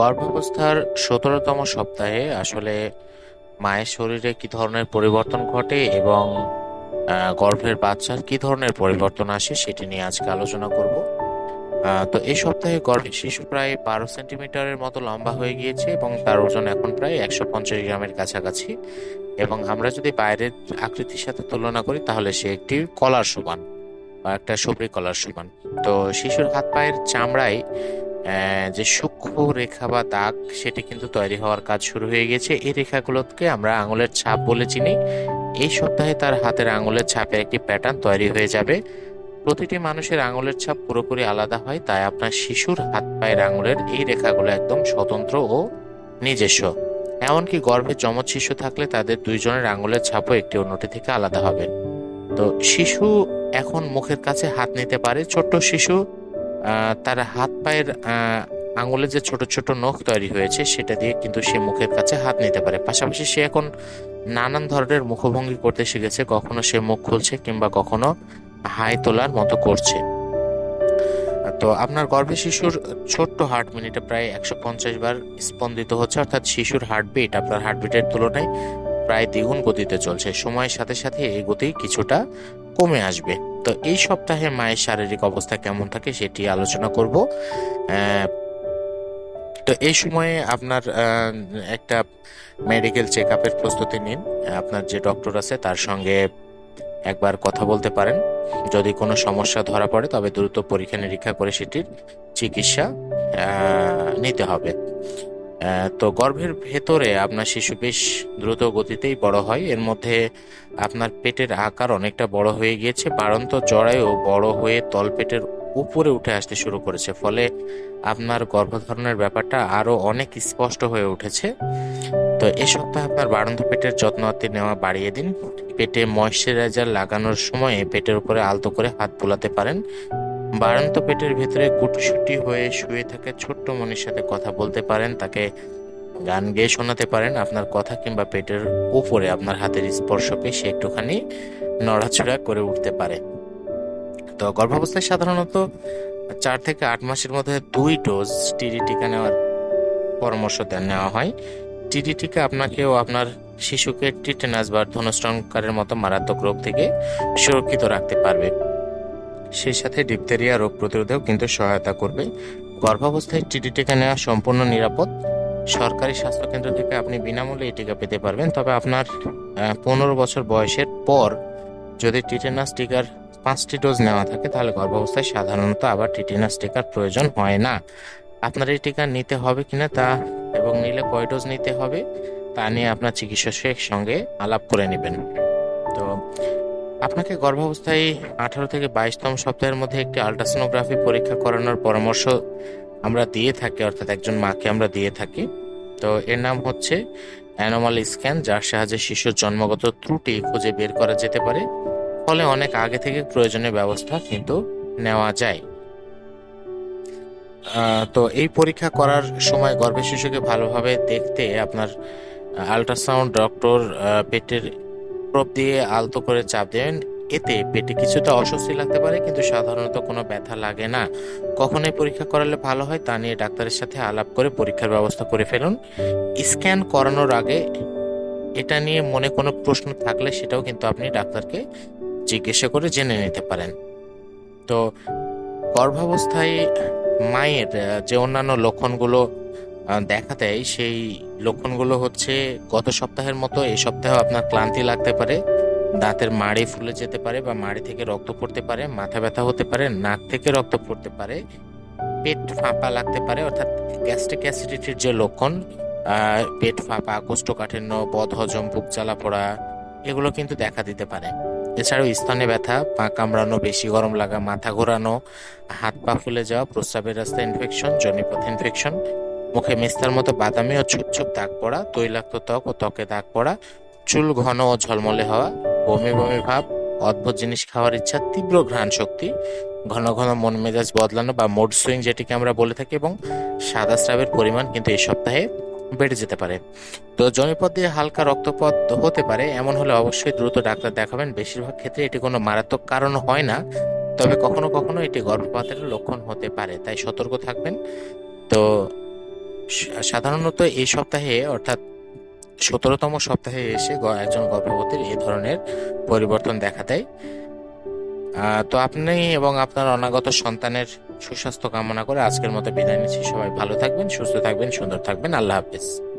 গর্ভাবস্থার সতেরোতম সপ্তাহে আসলে মায়ের শরীরে কি ধরনের পরিবর্তন ঘটে এবং গর্ভের বাচ্চার কি ধরনের পরিবর্তন আসে সেটি নিয়ে আজকে আলোচনা করব। তো এই সপ্তাহে গর্ভের শিশু প্রায় বারো সেন্টিমিটারের মতো লম্বা হয়ে গিয়েছে এবং তার ওজন এখন প্রায় একশো পঞ্চাশ গ্রামের কাছাকাছি এবং আমরা যদি বাইরের আকৃতির সাথে তুলনা করি তাহলে সে একটি কলার সমান বা একটা সবরি কলার সমান। তো শিশুর হাত পায়ের চামড়ায় যে সূক্ষ্ম রেখা বা দাগ সেটি কিন্তু তৈরি হওয়ার কাজ শুরু হয়ে গেছে। এই রেখাগুলোকে আমরা আঙুলের ছাপ বলে চিনি। এই সপ্তাহে তার হাতের আঙুলের ছাপের একটি প্যাটার্ন তৈরি হয়ে যাবে। প্রতিটি মানুষের আঙুলের ছাপ পুরোপুরি আলাদা হয়, তাই আপনার শিশুর হাত পায়ের আঙুলের এই রেখাগুলো একদম স্বতন্ত্র ও নিজস্ব। এমনকি গর্ভে যমজ শিশু থাকলে তাদের দুইজনের আঙুলের ছাপও একটি অন্যটি থেকে আলাদা হবে। তো শিশু এখন মুখের কাছে হাত নিতে পারে। ছোট্ট শিশু তার হাত পায়ের আঙুলে যে ছোট ছোট নখ তৈরি হয়েছে, সেটা দিয়ে কিন্তু সে মুখের কাছে হাত নিতে পারে। পাশাপাশি সে এখন নানান ধরনের মুখভঙ্গি করতে শিখেছে, কখনো সে মুখ খুলছে কিংবা কখনো হাই তোলার মতো করছে। তো আপনার গর্ভে শিশুর ছোট্ট হার্ট মিনিটে প্রায় একশো পঞ্চাশ বার স্পন্দিত হচ্ছে, অর্থাৎ শিশুর হার্টবিট, আপনার হার্টবিটের তুলনায় প্রায় দ্বিগুণ গতিতে চলছে। সময়ের সাথে সাথে এই গতি কিছুটা কমে আসবে। তো এই সপ্তাহে মায়ের শারীরিক অবস্থা কেমন থাকে সেটি আলোচনা করব। তো এই সময়ে আপনার একটা মেডিকেল চেক আপের প্রস্তুতি নিন। আপনার যে ডক্টর আছে তার সঙ্গে একবার কথা বলতে পারেন। যদি কোনো সমস্যা ধরা পড়ে তবে দ্রুত পরীক্ষা নিরীক্ষা করে সেটির চিকিৎসা নিতে হবে। তো গর্ভের ভেতরে আপনার শিশু বেশ দ্রুত গতিতেই বড় হয়। এর মধ্যে আপনার পেটের আকার অনেকটা বড় হয়ে গিয়েছে। বাড়ন্ত জরায়ু বড় হয়ে তলপেটের উপরে উঠে আসতে শুরু করেছে, ফলে আপনার গর্ভধারণের ব্যাপারটা আরও অনেক স্পষ্ট হয়ে উঠেছে। তো এ সপ্তাহে আপনার বাড়ন্ত পেটের যত্ন আত্তি নেওয়া বাড়িয়ে দিন। পেটে ময়শ্চারাইজার লাগানোর সময়ে পেটের উপরে আলতো করে হাত বোলাতে পারেন। বাড়ন্ত পেটের ভেতরে গুটসুটি হয়ে শুয়ে থাকা ছোট্ট মনির সাথে কথা বলতে পারেন, তাকে গান গেয়ে শোনাতে পারেন। আপনার কথা কিংবা পেটের উপরে আপনার হাতের স্পর্শ পেয়ে সে একটুখানি নড়াচড়া করে উঠতে পারে। তো গর্ভাবস্থায় সাধারণত চার থেকে আট মাসের মধ্যে দুই ডোজ টিডি টিকা নেওয়ার পরামর্শ দেন, নেওয়া হয়। টিডি টিকা আপনাকেও আপনার শিশুকে টিটেনাস বা ধনুষ্টঙ্কারের মতো মারাত্মক রোগ থেকে সুরক্ষিত রাখতে পারবে। সেই সাথে ডিপথেরিয়া রোগ প্রতিরোধেও কিন্তু সহায়তা করবে। গর্ভাবস্থায় টিডি টিকা নেওয়া সম্পূর্ণ নিরাপদ। সরকারি স্বাস্থ্যকেন্দ্র থেকে আপনি বিনামূল্যে এই টিকা পেতে পারবেন। তবে আপনার পনেরো বছর বয়সের পর যদি টিটেনাস টিকার পাঁচটি ডোজ নেওয়া থাকে, তাহলে গর্ভাবস্থায় সাধারণত আবার টিটেনাস টিকার প্রয়োজন হয় না। আপনার এই টিকা নিতে হবে কিনা তা এবং নিলে কয় ডোজ নিতে হবে, তা নিয়ে আপনার চিকিৎসকের সঙ্গে আলাপ করে নেবেন। তো আপনাকে গর্ভাবস্থায় আঠারো থেকে বাইশতম সপ্তাহের মধ্যে একটি আলট্রাসোনোগ্রাফি পরীক্ষা করানোর পরামর্শ আমরা দিয়ে থাকি, অর্থাৎ একজন মাকে আমরা দিয়ে থাকি। তো এর নাম হচ্ছে অ্যানোমাল স্ক্যান, যার সাহায্যে শিশুর জন্মগত ত্রুটি খুঁজে বের করা যেতে পারে। ফলে অনেক আগে থেকে প্রয়োজনীয় ব্যবস্থা কিন্তু নেওয়া যায়। তো এই পরীক্ষা করার সময় গর্ভের শিশুকে ভালোভাবে দেখতে আপনার আল্ট্রাসাউন্ড ডক্টর পেটের প্রব দিয়ে আলতো করে চাপ দেবেন এতে পেটে কিছুটা অস্বস্তি লাগতে পারে, কিন্তু সাধারণত কোনো ব্যথা লাগে না। কখন এই পরীক্ষা করালে ভালো হয় তা নিয়ে ডাক্তারের সাথে আলাপ করে পরীক্ষার ব্যবস্থা করে ফেলুন। স্ক্যান করানোর আগে এটা নিয়ে মনে কোনো প্রশ্ন থাকলে সেটাও কিন্তু আপনি ডাক্তারকে জিজ্ঞাসা করে জেনে নিতে পারেন। তো গর্ভাবস্থায় মায়ের যে অন্যান্য লক্ষণগুলো দেখা দেয়, সেই লক্ষণগুলো হচ্ছে গত সপ্তাহের মতো এই সপ্তাহেও আপনার ক্লান্তি লাগতে পারে, দাঁতের মাড়ি ফুলে যেতে পারে বা মাড়ি থেকে রক্ত পড়তে পারে, মাথা ব্যথা হতে পারে, নাক থেকে রক্ত পড়তে পারে, পেট ফাঁপা লাগতে পারে, অর্থাৎ গ্যাস্ট্রিক অ্যাসিডিটির যে লক্ষণ পেট ফাঁপা, কোষ্ঠকাঠিন্য, বদহজম, বুক জ্বালা পড়া, এগুলো কিন্তু দেখা দিতে পারে। এছাড়াও স্থানে ব্যথা, পা কামড়ানো, বেশি গরম লাগা, মাথা ঘোরানো, হাত পা ফুলে যাওয়া, প্রস্রাবের রাস্তা ইনফেকশন জনিপথ ইনফেকশন মুখে মিস্তার মতো বাদামি ও ছোপ ছোপ দাগ পড়া, তৈলাক্ত ত্বক ও ত্বকে দাগ পড়া, চুল ঘন ও ঝলমলে হওয়া, বমি বমি ভাব, অদ্ভুত জিনিস খাওয়ার ইচ্ছা, তীব্র ঘ্রাণ শক্তি, ঘন ঘন মন মেজাজ বদলানো বা মুড সুইং যেটিকে আমরা বলে থাকি এবং সাদা স্রাবের পরিমাণ কিন্তু এই সপ্তাহে বেড়ে যেতে পারে। তো জমিপথ দিয়ে হালকা রক্তপথ হতে পারে, এমন হলে অবশ্যই দ্রুত ডাক্তার দেখাবেন। বেশিরভাগ ক্ষেত্রে এটি কোনো মারাত্মক কারণ হয় না, তবে কখনো কখনো এটি গর্ভপাতের লক্ষণ হতে পারে, তাই সতর্ক থাকবেন। তো সাধারণত এই সপ্তাহে, অর্থাৎ সতেরোতম সপ্তাহে এসে একজন গর্ভবতীর এই ধরনের পরিবর্তন দেখা দেয়। তো আপনি এবং আপনার অনাগত সন্তানের সুস্বাস্থ্য কামনা করে আজকের মতো বিদায় নিচ্ছি। সবাই ভালো থাকবেন, সুস্থ থাকবেন, সুন্দর থাকবেন। আল্লাহ হাফেজ।